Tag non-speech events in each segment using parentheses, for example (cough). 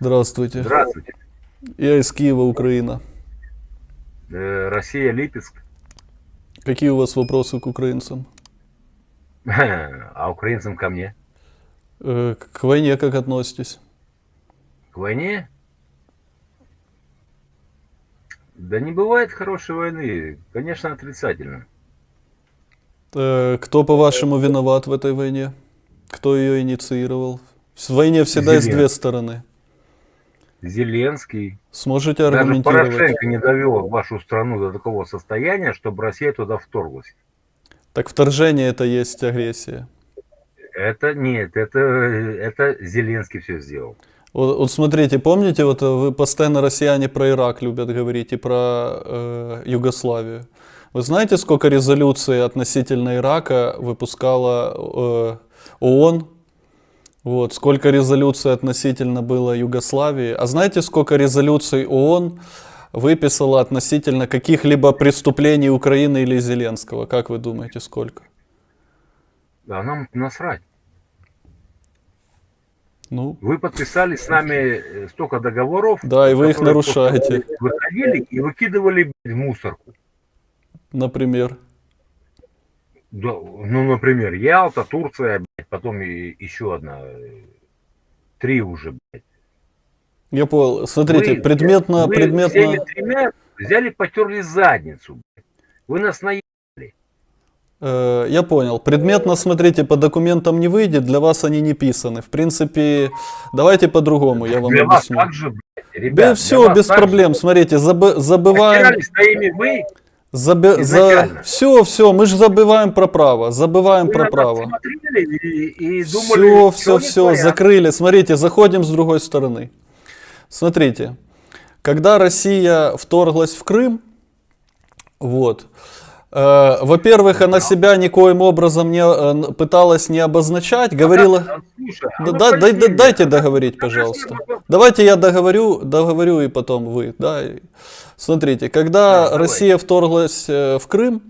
Здравствуйте. Здравствуйте. Я из Киева, Украина. Э, Россия, Липецк. Какие у вас вопросы к украинцам? (laughs) А украинцам ко мне? Э, К войне как относитесь? К войне? Да не бывает хорошей войны. Конечно, отрицательно. Э, Кто, по-вашему, виноват в этой войне? Кто ее инициировал? В войне всегда есть две стороны. Зеленский. Сможете Даже аргументировать? Порошенко не довел вашу страну до такого состояния, чтобы Россия туда вторглась. Так вторжение это есть агрессия. Это нет, это, это Зеленский все сделал. Вот, вот смотрите, помните, вот э, вы постоянно россияне про Ирак любят говорить и про э, Югославию. Вы знаете, сколько резолюций относительно Ирака выпускала э, ООН? Вот, сколько резолюций относительно было Югославии? А знаете, сколько резолюций ООН выписала относительно каких-либо преступлений Украины или Зеленского? Как вы думаете, сколько? А нам насрать. Ну, Вы подписали с нами э, столько договоров. Да, и вы их нарушаете. Выходили и выкидывали в мусорку. например. Да, ну, например, Ялта, Турция, блядь, потом и еще одна. э, Три уже, блядь. Я понял. Смотрите, Вы- предметно, Вы предметно. всеми тремя взяли, потерли задницу. блядь. Вы нас на... Э, Я понял. Предметно, смотрите, по документам не выйдет, для вас они не писаны. В принципе, давайте по-другому, я вам Для вас объясню. так же, блядь, ребят. Да все, вас без так же. проблем. Смотрите, забы- забываем. Потеряли своими вы, Забы- за... Все, все, мы же забываем про право. Забываем вы про право. и, и думали, Все, все, все, закрыли. Смотрите, заходим с другой стороны. Смотрите, когда Россия вторглась в Крым, вот, во-первых, она себя никоим образом не э, пыталась не обозначать, говорила... Да, ну да- да- дайте договорить, пожалуйста. Давайте я договорю, договорю и потом вы. Да. Смотрите, когда Да. Россия вторглась э, в Крым,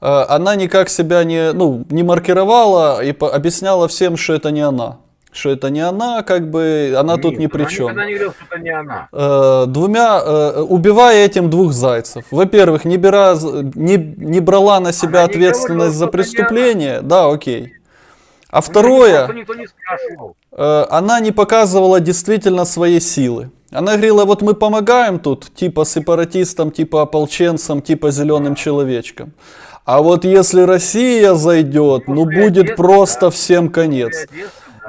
э, она никак себя не, ну, не маркировала и объясняла всем, что это не она. Что это не она, как бы она тут Нет, ни при она чем. не говорила, что это не она. Э, двумя, э, убивая этим двух зайцев. Во-первых, не, бера, не, не брала на себя Она не говорила, ответственность за преступление. Да, окей. А второе... Не. Э, она не показывала действительно своей силы. Она говорила, вот мы помогаем тут, типа сепаратистам, типа ополченцам, типа зеленым человечкам. А вот если Россия зайдет, ну будет просто всем конец.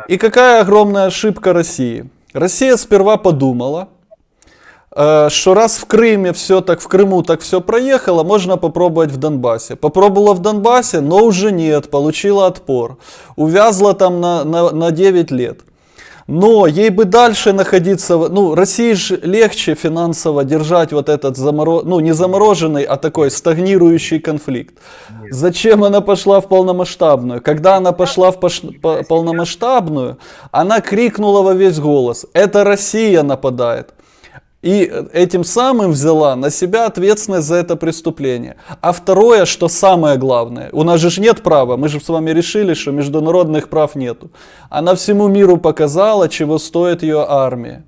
И какая огромная ошибка России? Россия сперва подумала, э, что раз в Крыме все так, в Крыму так все проехало, можно попробовать в Донбассе. Попробовала в Донбассе, но уже нет, получила отпор. Увязла там на, на, на 9 лет. Но ей бы дальше находиться, ну, России же легче финансово держать вот этот заморо... ну, не замороженный, а такой стагнирующий конфликт. Зачем она пошла в полномасштабную? Когда она пошла в пош- по- полномасштабную, она крикнула во весь голос, это Россия нападает. И этим самым взяла на себя ответственность за это преступление. А второе, что самое главное, у нас же нет права, мы же с вами решили, что международных прав нету. Она всему миру показала, чего стоит ее армия.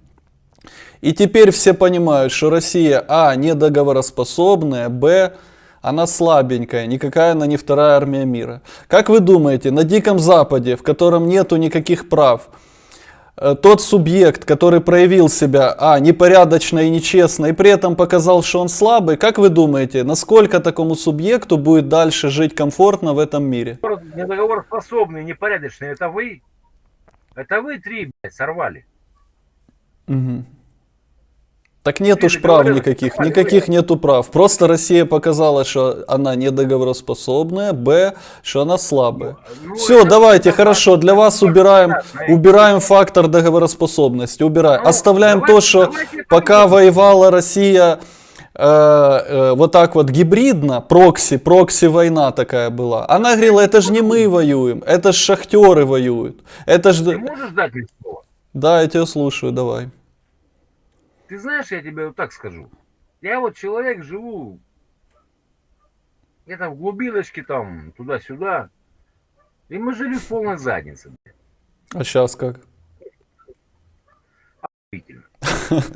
И теперь все понимают, что Россия, а, недоговороспособная, б, она слабенькая, никакая она не вторая армия мира. Как вы думаете, на Диком Западе, в котором нету никаких прав, тот субъект, который проявил себя, а, непорядочно и нечестно, и при этом показал, что он слабый, как вы думаете, насколько такому субъекту будет дальше жить комфортно в этом мире? Недоговороспособные, непорядочные, это вы? Это вы три, блядь, сорвали. Мгм. Так нет Ты уж же прав никаких, никаких нету прав. Просто Россия показала, что она недоговороспособная, б, что она слабая. Ну, Все, это- давайте, хорошо, для вас убираем, убираем фактор договороспособности, убираем. Ну, Оставляем то, что пока воевала Россия э, э, вот так вот гибридно, прокси, прокси война такая была. Она говорила, это же не мы воюем, это ж шахтеры воюют. Это Ты ж... можешь дать мне слово? Да, я тебя слушаю, давай. Ты знаешь, я тебе вот так скажу. Я вот человек живу где-то в глубиночке там, туда-сюда. И мы жили в полной заднице. А сейчас как? охуительно. (laughs)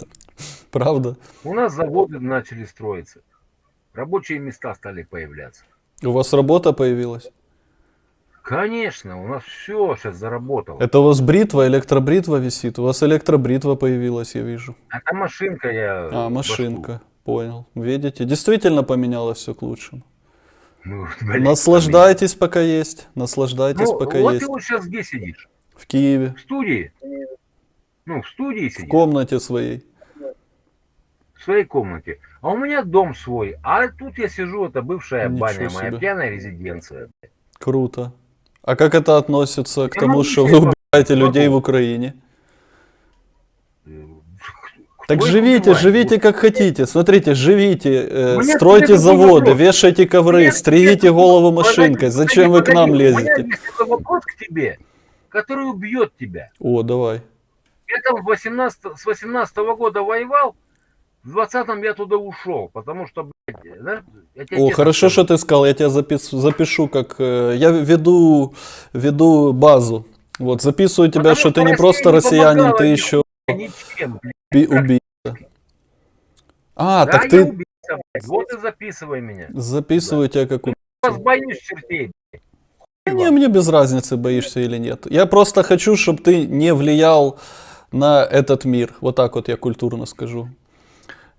Правда? У нас заводы начали строиться. Рабочие места стали появляться. У вас работа появилась? Конечно, у нас все сейчас заработало. Это у вас бритва, электробритва висит? У вас электробритва появилась, я вижу. Это машинка я. А, машинка. Понял. Видите? Действительно поменялось все к лучшему. Ну, (laughs) блин, Наслаждайтесь, пока есть. Наслаждайтесь, Ну, пока вот есть. ты вот сейчас где сидишь? В Киеве. В студии? Ну, в студии В сидишь. комнате своей. В своей комнате. А у меня дом свой. А тут я сижу, это бывшая Ничего баня, моя себе. пьяная резиденция. Круто. А как это относится к тому, что вы убиваете людей в Украине? Э, Так живите, живите как хотите. Смотрите, живите, э, У стройте заводы, вешайте ковры, стригите голову машинкой. Зачем вы к нам. У меня лезете? такой вопрос к тебе, который убьет тебя. О, давай. Я там в 18, с 18 года воевал, в 20-м я туда ушел, потому что, блядь, да, О, хорошо, скажу, что ты сказал. Я тебя запис- запишу, как э, я веду, веду базу. Вот записываю тебя, Потому что ты не просто не россиянин, помогала ты еще ничем, убийца. А, да, так ты убийца. Вот и записывай меня. записываю тебя как убийца. Я вас боюсь чертей. Да Не, мне без разницы, боишься или нет. Я просто хочу, чтобы ты не влиял на этот мир. Вот так вот я культурно скажу.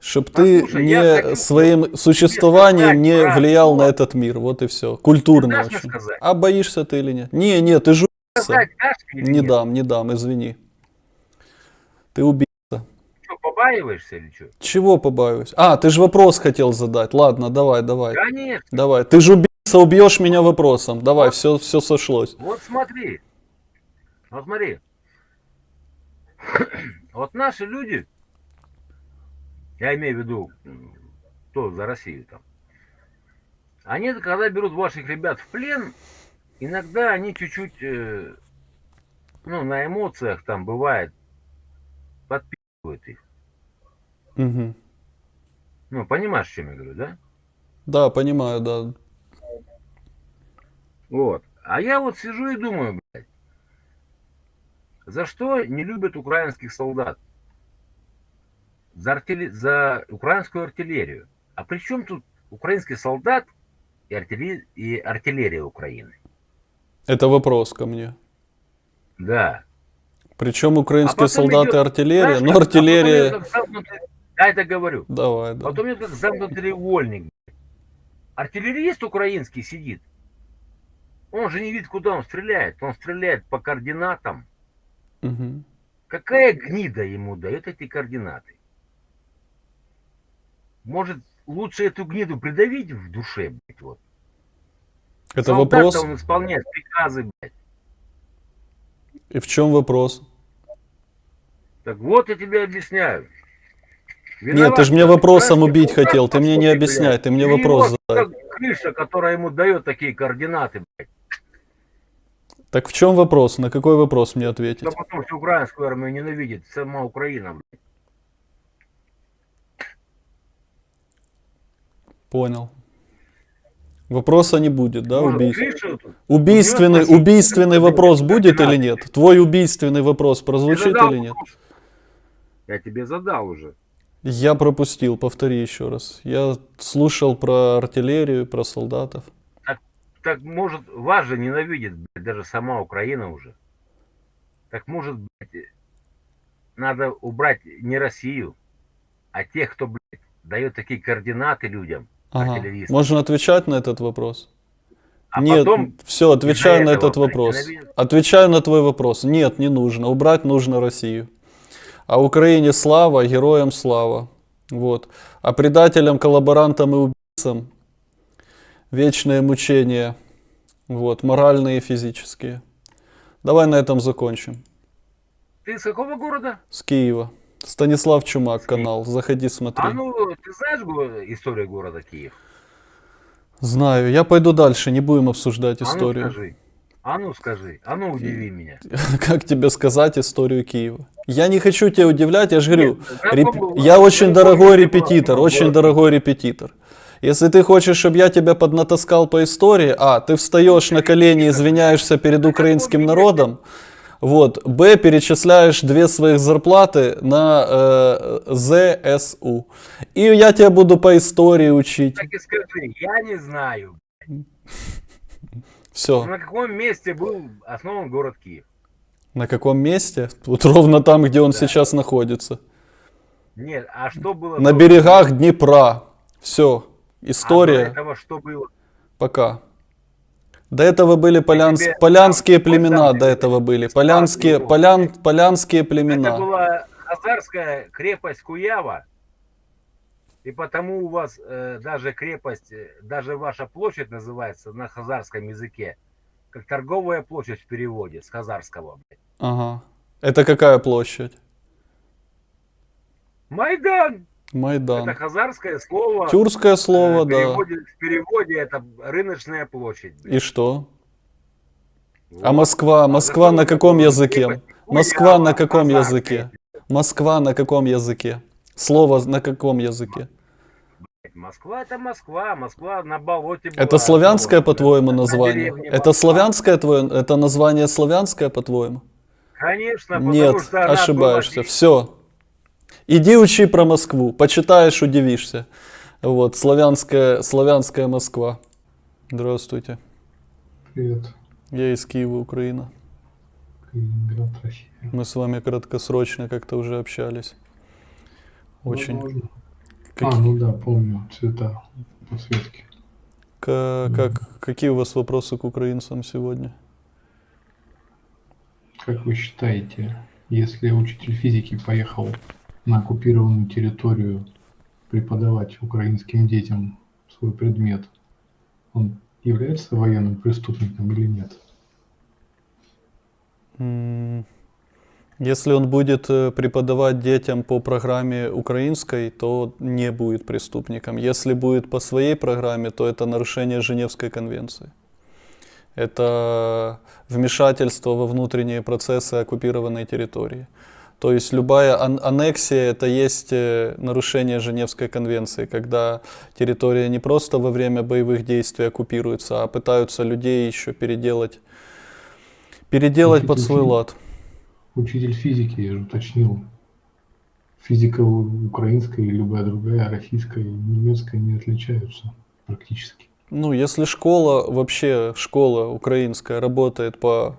Чтобы ты Послушай, я не хочу своим существованием не сказать, влиял на этот мир. Вот и все. Культурно Ты очень. сказать? А боишься ты или нет? Не, не, ты убийца. Сказать Не нет? дам, не дам, извини. Ты убийца. Что, побаиваешься или что? Чего побаюсь? А, ты же вопрос хотел задать. Ладно, давай, давай. Конечно. Давай. Ты же убийца, убьешь меня вопросом. Давай, все, все сошлось. Вот смотри. Вот смотри. (clears throat) Вот наши люди, я имею в виду, кто за Россию там, они, когда берут ваших ребят в плен, иногда они чуть-чуть, э, ну, на эмоциях там бывает, подписывают их. Мгм. Ну, понимаешь, о чем я говорю, да? Да, понимаю, да. Вот. А я вот сижу и думаю, блядь, за что не любят украинских солдат? За, артиле- за украинскую артиллерию. А при чем тут украинский солдат и, артилле- и артиллерия Украины? Это вопрос ко мне. Да. Причем А украинские потом солдаты идет- артиллерия, Знаешь, но а артиллерия... как замкнутый- Я это говорю. Давай, да. Потом идет как замкнутый треугольник. Артиллерист украинский сидит. Он же не видит, куда он стреляет. Он стреляет по координатам. Мгм. Какая гнида ему дает эти координаты? Может, лучше эту гниду придавить в душе, блядь, вот. Это вопрос? он исполняет приказы, блядь. И в чем вопрос? Так вот я тебе объясняю. Нет, ты же мне Виноват вопросом убить хотел, ты мне не объясняй, ты мне вопрос задай. Крыша, которая ему дает такие координаты, блядь. Так в чем вопрос? На какой вопрос мне ответить? Да потому что украинскую армию ненавидит сама Украина, блядь. Понял. Вопроса не будет, да, Может, тут? Убийственный, убийственный вопрос будет или нет? Твой убийственный вопрос прозвучит или нет? Я тебе задал уже. Я пропустил, повтори еще раз. Я слушал про артиллерию, про солдатов. Так может, вас же ненавидит, блядь, даже сама Украина уже. Так может, блядь, надо убрать не Россию, а тех, кто, блядь, дает такие координаты людям, Ага. Можно отвечать на этот вопрос? А Нет, потом все, отвечаю на этот вопрос. Отвечаю на твой вопрос. Нет, не нужно. Убрать нужно Россию. А Украине слава, героям слава. Вот. А предателям, коллаборантам и убийцам вечное мучение. Вот, моральные и физические. Давай на этом закончим. ты с какого города? С Киева. Станислав Чумак канал. Заходи, смотри. А ну, ты знаешь го- историю города Киев? Знаю. Я пойду дальше, не будем обсуждать А ну историю. скажи. А ну скажи. А ну удиви меня. (laughs) Как тебе сказать историю Киева? Я не хочу тебя удивлять, я же говорю, Нет, реп- я очень дорогой репетитор, очень дорогой репетитор. Если ты хочешь, чтобы я тебя поднатаскал по истории, а, ты встаешь на колени, извиняешься перед украинским народом, Вот. Б. Перечисляешь две своих зарплаты на э, ЗСУ. И я тебя буду по истории учить. Так и скажи, я не знаю. Все. На каком месте был основан город Киев? На каком месте? Вот ровно там, где он Да. сейчас находится. Нет, а что было На до- берегах Днепра. Все. А до История. этого что было? Пока. До этого были полянс- тебе полянские племена, до этого были. Полянские, полян, полянские Это племена. была хазарская крепость Куява. И потому у вас э, даже крепость, э, даже ваша площадь называется на хазарском языке, как торговая площадь в переводе с хазарского. Ага. Это какая площадь? Майдан! Майдан. Это хазарское слово. Тюркское э, слово, в да. переводе, в переводе это рыночная площадь. И что? А Вот. Москва? А Москва зато на это каком языке? Москва на каком языке? Москва на каком языке? Слово на каком языке? Москва это Москва, Москва на болоте была. Это славянское, по-твоему, на название? Это Москва. славянское твое? Это название славянское, по-твоему? Конечно, Нет, что ошибаешься. была- Все. Иди учи про Москву. Почитаешь, удивишься. Вот, славянская, славянская Москва. Здравствуйте. Привет, Я из Киева, Украина. Калининград, Россия. Мы с вами краткосрочно как-то уже общались. Очень. Возможно. Как- А, ну да, помню, цвета подсветки. Ка- как, какие у вас вопросы к украинцам сегодня? Как вы считаете, если учитель физики поехал на оккупированную территорию преподавать украинским детям свой предмет, он является военным преступником или нет? Если он будет э, преподавать детям по программе украинской, то не будет преступником. Если будет по своей программе, то это нарушение Женевской конвенции. Это вмешательство во внутренние процессы оккупированной территории. То есть любая ан- аннексия это есть э, нарушение Женевской конвенции, когда территория не просто во время боевых действий оккупируется, а пытаются людей еще переделать, переделать под свой лад. Учитель физики, я же уточнил, физика украинская и любая другая, российская и немецкая не отличаются практически. Ну, если школа, вообще школа украинская работает по,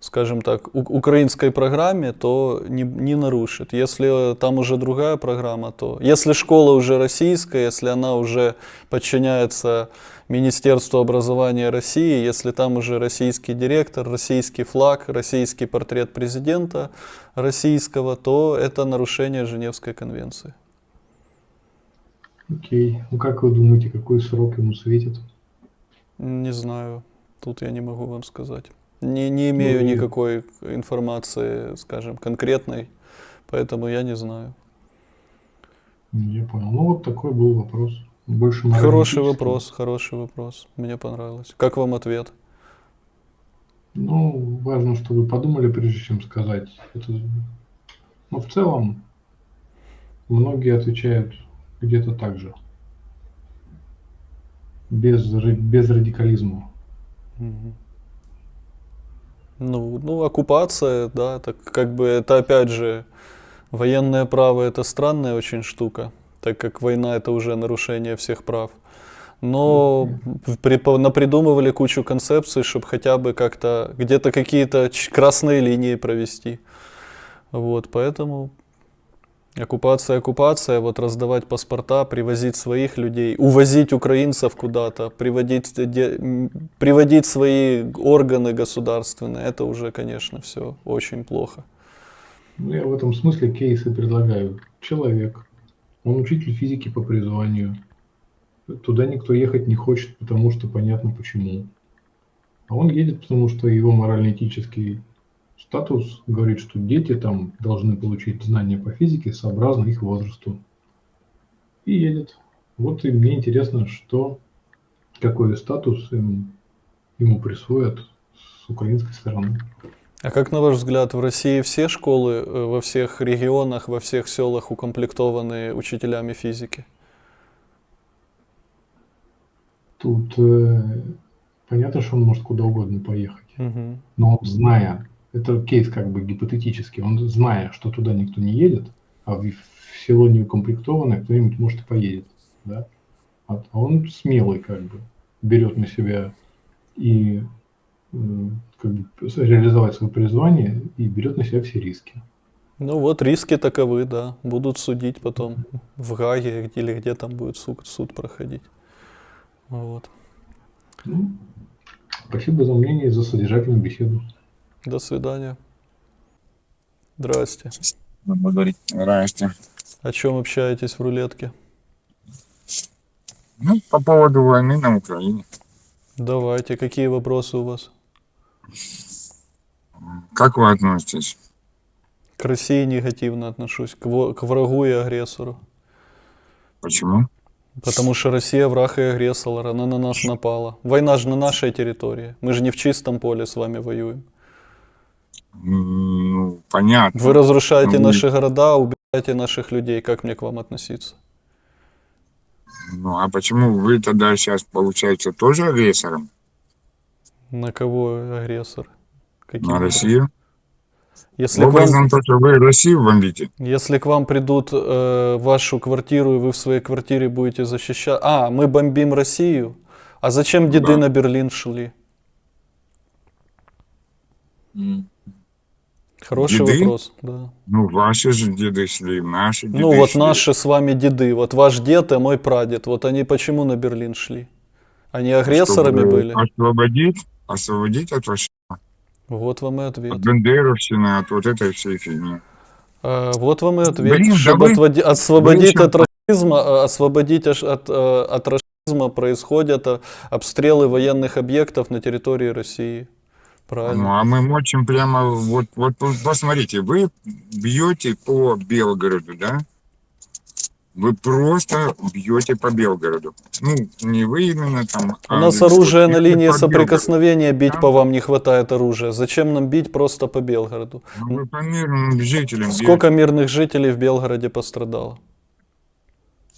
скажем так, украинской программе, то не, не нарушит. Если там уже другая программа, то... Если школа уже российская, если она уже подчиняется Министерству образования России, если там уже российский директор, российский флаг, российский портрет президента российского, то это нарушение Женевской конвенции. Окей. Ну как вы думаете, какой срок ему светит? Не знаю. Тут я не могу вам сказать. Не, не имею Ну никакой информации, скажем, конкретной, поэтому я не знаю. Я понял. Ну вот такой был вопрос. Больше Хороший моралистический. вопрос, хороший вопрос. Мне понравилось. Как вам ответ? Ну, важно, что вы подумали, прежде чем сказать. Это... Ну, в целом, многие отвечают где-то так же. Без, без радикализма. Мгм. Ну, ну, оккупация, да, так как бы это опять же военное право это странная очень штука, так как война это уже нарушение всех прав. Но при, напридумывали кучу концепций, чтобы хотя бы как-то где-то какие-то красные линии провести. Вот, поэтому оккупация, оккупация, вот раздавать паспорта, привозить своих людей, увозить украинцев куда-то, приводить, де- приводить свои органы государственные, это уже, конечно, все очень плохо. Ну, я в этом смысле кейсы предлагаю. Человек, он учитель физики по призванию. Туда никто ехать не хочет, потому что понятно почему. А он едет, потому что его морально-этический статус говорит, что дети там должны получить знания по физике сообразно их возрасту. И едет. Вот и мне интересно, что, какой статус им- ему присвоят с украинской стороны. А как, на ваш взгляд, в России все школы э, во всех регионах, во всех селах укомплектованы учителями физики? Тут э, понятно, что он может куда угодно поехать. Мгм. Но зная Это кейс как бы гипотетический. Он, зная, что туда никто не едет, а в в село не укомплектованное, кто-нибудь, может, и поедет. Да? А он смелый как бы, берет на себя и как бы, реализовать свое призвание и берет на себя все риски. Ну вот, риски таковы, да. Будут судить потом в Гаге или где там будет суд, суд проходить. Вот. Ну, спасибо за мнение и за содержательную беседу. До свидания. Здрасте. Говорить, здрасте. О чем общаетесь в рулетке? Ну, по поводу войны на Украине. Давайте, какие вопросы у вас? Как вы относитесь? К России негативно отношусь, к, во- к врагу и агрессору. Почему? Потому что Россия враг и агрессор, она на нас напала. Война же на нашей территории. Мы же не в чистом поле с вами воюем. Ну, понятно. Вы разрушаете Ну, наши города, убиваете наших людей. Как мне к вам относиться? Ну, а почему вы тогда сейчас, получается, тоже агрессором На кого агрессор? Каким на? Россию? Если к, вам, то, что вы Россию бомбите. если к вам придут э, вашу квартиру, и вы в своей квартире будете защищать... А, мы бомбим Россию? А зачем деды Да. на Берлин шли? Хороший Деды? вопрос, да. Ну, ваши же деды шли, наши деды Ну вот шли. наши с вами деды, вот ваш дед и мой прадед, вот они почему на Берлин шли? Они агрессорами Чтобы были? Освободить, освободить от, фашизма, Вот вам и ответ. от бандеровщины, от вот этой всей фигни. А, вот вам и ответ. Блин, да Чтобы вы- отводи- освободить вы от расизма, а, освободить от, э, от расизма происходят э, обстрелы военных объектов на территории России. Ну, Правильно. а мы мочим прямо, вот, вот, посмотрите, вы бьете по Белгороду, да? Вы просто бьете по Белгороду. Ну, не вы именно там. У а нас оружие на линии по Белгороду. соприкосновения, бить Да. по вам не хватает оружия. Зачем нам бить просто по Белгороду? Ну, вы по мирным жителям Сколько мирных жителей в Белгороде пострадало?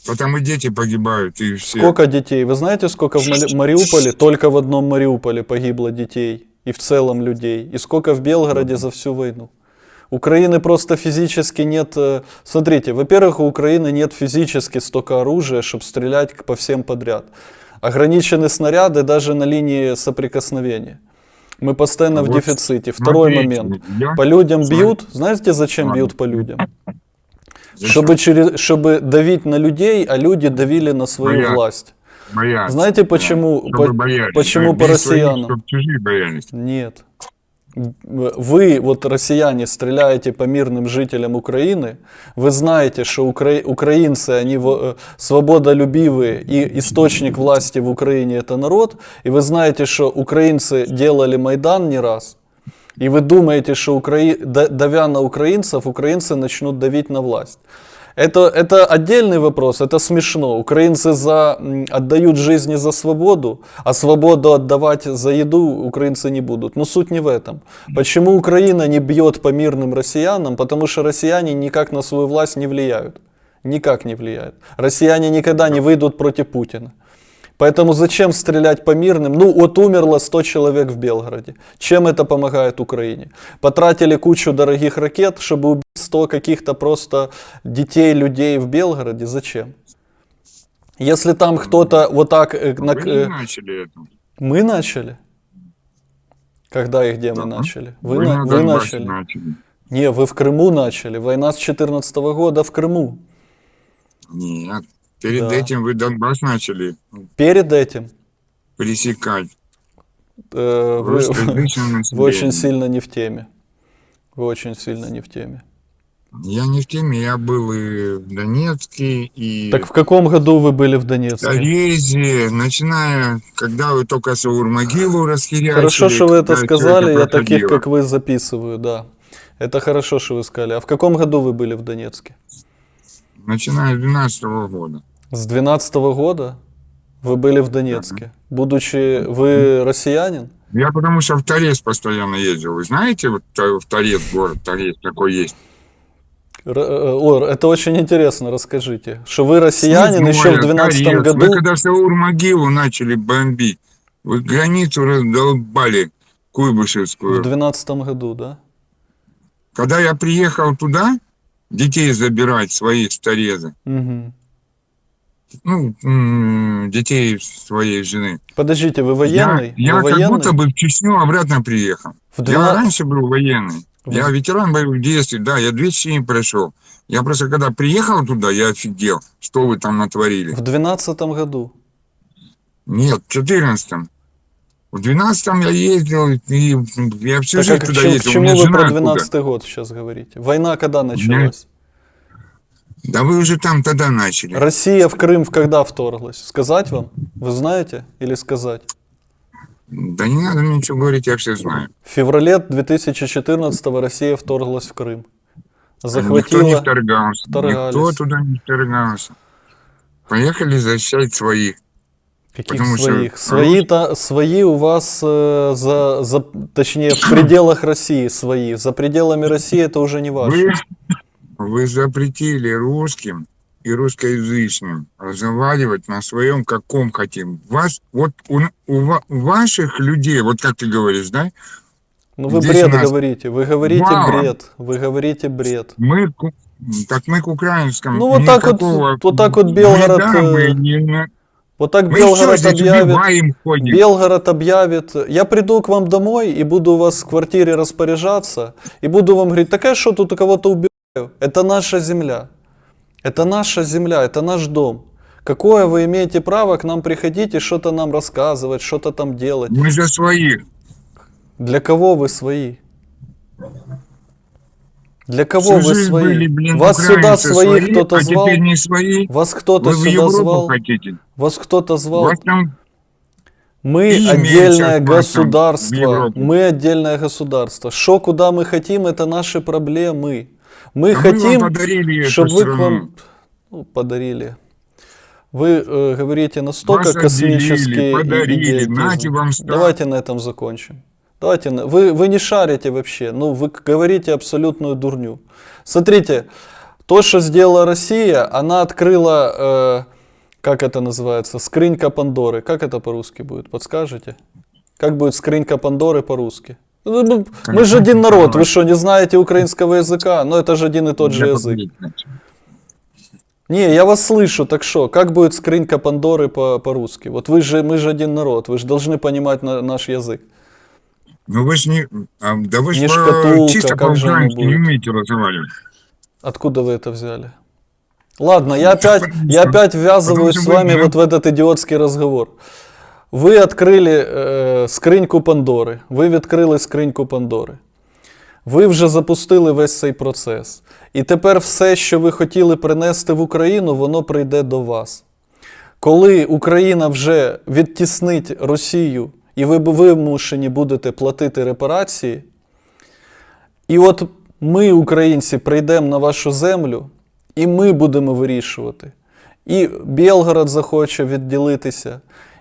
бьете. Потому и дети погибают, и все. Сколько детей? Вы знаете, сколько в Мариуполе, только в одном Мариуполе погибло детей и в целом людей? И сколько в Белгороде за всю войну? Украины просто физически нет... э, Смотрите, во-первых, у Украины нет физически столько оружия, чтобы стрелять по всем подряд. Ограничены снаряды даже на линии соприкосновения. Мы постоянно в Вот дефиците. Второй Смотрите, момент. я- По людям Смотри. бьют. Знаете, зачем Ладно. бьют по людям? Зачем? Чтобы, через, чтобы давить на людей, а люди давили на свою Боятся. власть. Боятся. Знаете, почему- Чтобы по- боялись. почему Да, по своих, россиянам? чтоб чужие боялись. Нет. Вы, вот россияне, стреляете по мирным жителям Украины, вы знаете, что укра- украинцы, они во- э, свободолюбивые, и источник власти в Украине это народ, и вы знаете, что украинцы делали Майдан не раз, и вы думаете, что Украи... да- давя на украинцев, украинцы начнут давить на власть. Это, это отдельный вопрос, это смешно. Украинцы за, отдают жизни за свободу, а свободу отдавать за еду украинцы не будут. Но суть не в этом. Почему Украина не бьет по мирным россиянам? Потому что россияне никак на свою власть не влияют. Никак не влияют. Россияне никогда не выйдут против Путина. Поэтому зачем стрелять по мирным? Ну, вот умерло 100 человек в Белгороде. Чем это помогает Украине? Потратили кучу дорогих ракет, чтобы убить 100 каких-то просто детей, людей в Белгороде. Зачем? Если там кто-то вот так... э, на- э, начали это. мы начали? Когда и где мы Да. начали? Вы, Вы на- вы начали. начали. Не, вы в Крыму начали. Война с 2014 года в Крыму. Нет. Перед Да. этим вы Донбасс начали Перед этим пересекать. э, вы, (laughs) вы очень сильно не в теме. Вы очень сильно не в теме. Я не в теме, я был и в Донецке, и Так в каком году вы были в в Донецке? Торезе, начиная, когда вы только Саур-могилу расхерячили. Хорошо, что вы это сказали, я таких, как вы, записываю, да. Это хорошо, что вы сказали. А в каком году вы были в Донецке? Начиная с 12 года. С 12 года вы были в Донецке. Будучи вы россиянин? Я потому что в Торез постоянно ездил. Вы знаете, вот в Торез, город Торез такой есть? Р- э, это очень интересно, расскажите. Что вы россиянин Ну, еще в море, 12 Торез. году? Вы когда Саур-могилу начали бомбить, вы границу раздолбали. В Куйбышевскую. 12 году, да? Когда я приехал туда, детей забирать своих старезы, Угу. Ну, детей своей жены, Подождите, вы военный? я, я вы как военный? будто бы в Чечню обратно приехал. В Я 12 раньше был военный. В- Я ветеран боевых действий, да, я две Чечни прошел. Я просто когда приехал туда, я офигел, что вы там натворили. В 12 году. Нет, в 14 В 12 я ездил, и я всю Так жизнь а туда чему, к ездил. У чему меня вы про оттуда. 12 год сейчас говорите? Война когда началась? Да вы уже там тогда начали. Россия в Крым когда вторглась? Сказать вам? Вы знаете или сказать? Да не надо мне ничего говорить, я все знаю. В феврале 2014 Россия вторглась в Крым. Никто не Захватила... вторгался. вторгались. Никто туда не вторгался. Поехали защищать своих. Каких потому что своих? Свои-то, свои у вас, э, за, за, точнее, в пределах России свои. За пределами России это уже не ваше. Вы, вы запретили русским и русскоязычным разговаривать на своем каком хотим. Вас, вот у, у у ваших людей, вот как ты говоришь, да, Ну вы здесь бред нас говорите, вы говорите мало. бред, вы говорите бред. мы, так мы к украинскому. Ну, вот так вот- вот так вот Белгород, мы э, не Вот так Мы Белгород объявит. ходим. Белгород объявит, я приду к вам домой и буду у вас в квартире распоряжаться, и буду вам говорить, такая что тут у кого-то убиваю? Это наша земля. Это наша земля, это наш дом. Какое вы имеете право к нам приходить и что-то нам рассказывать, что-то там делать? Мы за своих. Для кого вы свои? Для кого Всю вы свои? были, блин, Вас сюда своих свои, кто-то а звал? не свои. Вас кто-то сюда звал? хотите. Вас кто-то звал? Вас там Мы И отдельное государство. Мы отдельное государство. Что, куда мы хотим, это наши проблемы. Мы вам хотим, чтобы вы к вам ну, подарили. Вы э, говорите настолько Вас космические подарили, идиотизм. нате вам ста- Давайте на этом закончим. Давайте, на- вы, вы не шарите вообще, ну вы говорите абсолютную дурню. Смотрите, то, что сделала Россия, она открыла, э, как это называется, скрынька Пандоры. Как это по-русски будет, подскажете? Как будет скрынька Пандоры по-русски? Ну, ну, Мы же один народ, вы что, не знаете украинского языка? Ну это же один и тот же язык. Не, я вас слышу, так что, как будет скрынька Пандоры по- по-русски? Вот вы же, мы же один народ, вы же должны понимать на- наш язык. Ну вы же не... а, да вы же шкатулка, чисто по-украински не умеете разговаривать. Откуда вы это взяли? Ладно, я опять, я опять ввязываюсь с вами вот в этот идиотский разговор. Ви відкрили е, скриньку Пандори. Ви відкрили скриньку Пандори. Ви вже запустили весь цей процес. І тепер все, що ви хотіли принести в Україну, воно прийде до вас. Коли Україна вже відтіснить Росію, і ви вимушені будете платити репарації, і от ми, українці, прийдемо на вашу землю, і ми будемо вирішувати. І Білгород захоче відділитися,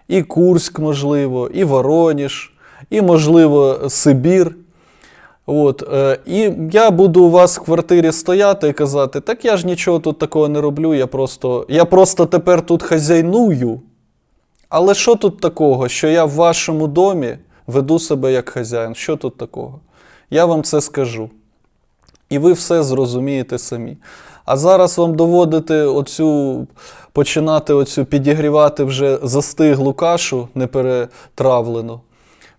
і Курськ, можливо, і Вороніж, і, можливо, Сибір. От, е, і я буду у вас в квартирі стояти і казати, так я ж нічого тут такого не роблю, я просто, я просто тепер тут хазяйную. Але що тут такого, що я в вашому домі веду себе як хазяїн? Що тут такого? Я вам це скажу. І ви все зрозумієте самі. А зараз вам доводити оцю, починати оцю підігрівати вже застиглу кашу неперетравлену.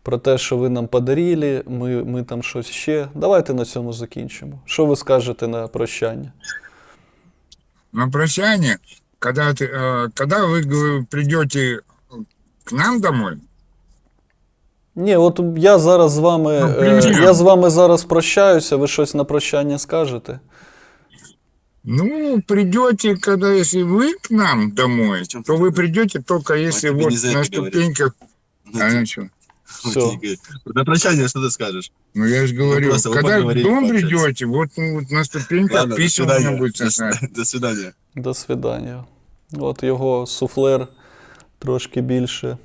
Про те, що ви нам подарили, ми, ми там щось ще. Давайте на цьому закінчимо. Що ви скажете на прощання? На прощание, когда, ты, э, когда вы говорю, придете к нам домой, Ні, от я зараз з вами, Ну, е, примірно. я з вами зараз прощаюся, ви щось на прощання скажете. Ну, придете, когда если вы к нам домой, то вы придете только если вот не на ступеньках... Ну, А, ты- ну? Все. На прощание что ты скажешь? Ну, я же говорю, просто вы когда в дом придете, вот, ну, вот на ступеньках до писем свидания. можно будет (laughs) До, свидания. До свидання. От його суфлер трошки більше